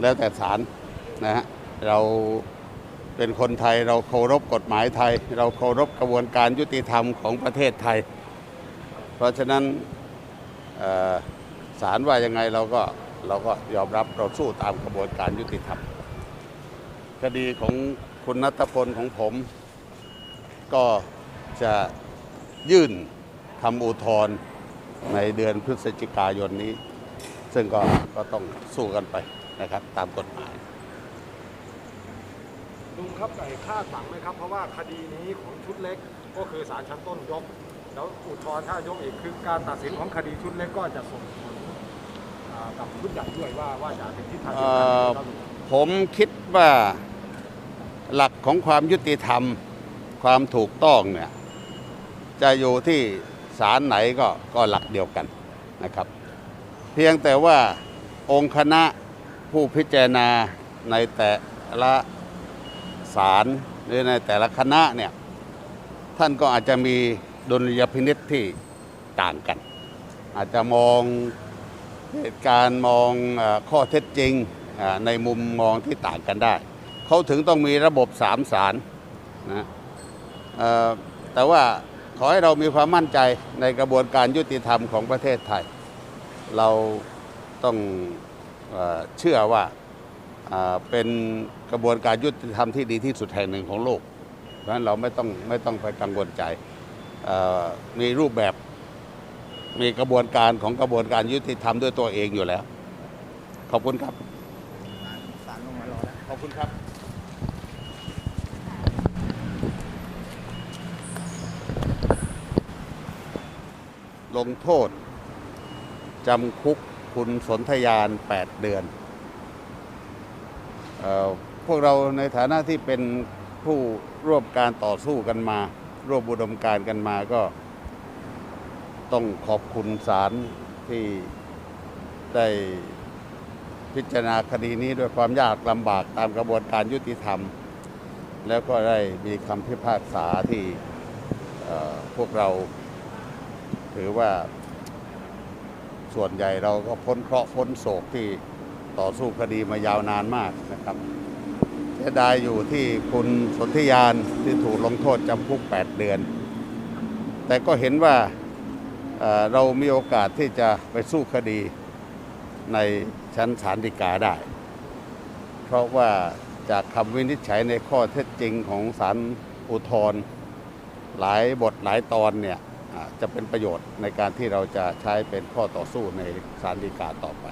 แล้วแต่ศาลนะฮะเราเป็นคนไทยเราเคารพกฎหมายไทย เราเคารพกระบวนการยุติธรรมของประเทศไทย เพราะฉะนั้นศาลว่ายังไงเราก็เราก็ยอมรับเราสู้ตามกระบวนการยุติธรรม คดีของคุณนัทพลของผม ก็จะยื่นทำอุทธรณ์ในเดือนพฤศจิกายนนี้ ซึ่งก็ก็ต้องสู้กันไปนะครับ ตามกฎหมายลุงครับไอ้คาดหวังไหมครับ เพราะว่าคดีนี้ของชุดเล็กก็คือศาลชั้นต้นยก แล้วอุทธรณ์ถ้ายกอีกคือการตัดสินของคดีชุดเล็กก็จะส่งผลอ่ากับชุดใหญ่ด้วยว่าว่าจะเป็นทิศทางเดียวกันหรือเปล่าผมคิดว่าหลักของความยุติธรรมความถูกต้องเนี่ยจะอยู่ที่ศาลไหนก็ก็หลักเดียวกันนะครับ เพียงแต่ว่าองค์คณะผู้พิจารณาในแต่ละศาลหรือในแต่ละคณะเนี่ยท่านก็อาจจะมีดุลยพินิษที่ต่างกัน อาจจะมองเหตุการณ์มองข้อเท็จจริงในมุมมองที่ต่างกันได้ เขาถึงต้องมีระบบสามศาลนะแต่ว่าขอให้เรามีความมั่นใจในกระบวนการยุติธรรมของประเทศไทย เราต้องเออเชื่อว่าเอ่อเป็นกระบวนการยุติธรรมที่ดีที่สุดแห่งหนึ่งของโลก เพราะฉะนั้นเราไม่ต้องไม่ต้องไปกังวลใจเอ่อมีรูปแบบมีกระบวนการของกระบวนการยุติธรรมด้วยตัวเองอยู่แล้ว ขอบคุณครับศาลลงมารอแล้วขอบคุณครับลงโทษ จำคุกคุณสนธยาน 8 เดือนออพวกเราในฐานะที่เป็นผู้ร่วมการต่อสู้กันมา ร่วมบุดมการกันมาก็ต้องขอบคุณศาลที่ได้พิจารณาคดีนี้ด้วยความยากลำบากตามกระบวนการยุติธรรม แล้วก็ได้มีคำพิพากษาที่พวกเราถือว่า ส่วนใหญ่เราก็พ้นเคราะห์พ้นโศกที่ต่อสู้คดีมายาวนานมากนะครับเสียดายอยู่ที่คุณสนธิยานที่ถูกลงโทษจำคุก 8 เดือน แต่ก็เห็นว่าเเรามีโอกาสที่จะไปสู้คดีในชั้นศาลฎีกาได้ เพราะว่าจากคำวินิจฉัยในข้อเท็จจริงของศาลอุทธรณ์หลายบทหลายตอนเนี่ย จะเป็นประโยชน์ในการที่เราจะใช้เป็นข้อต่อสู้ในศาลฎีกาต่อไป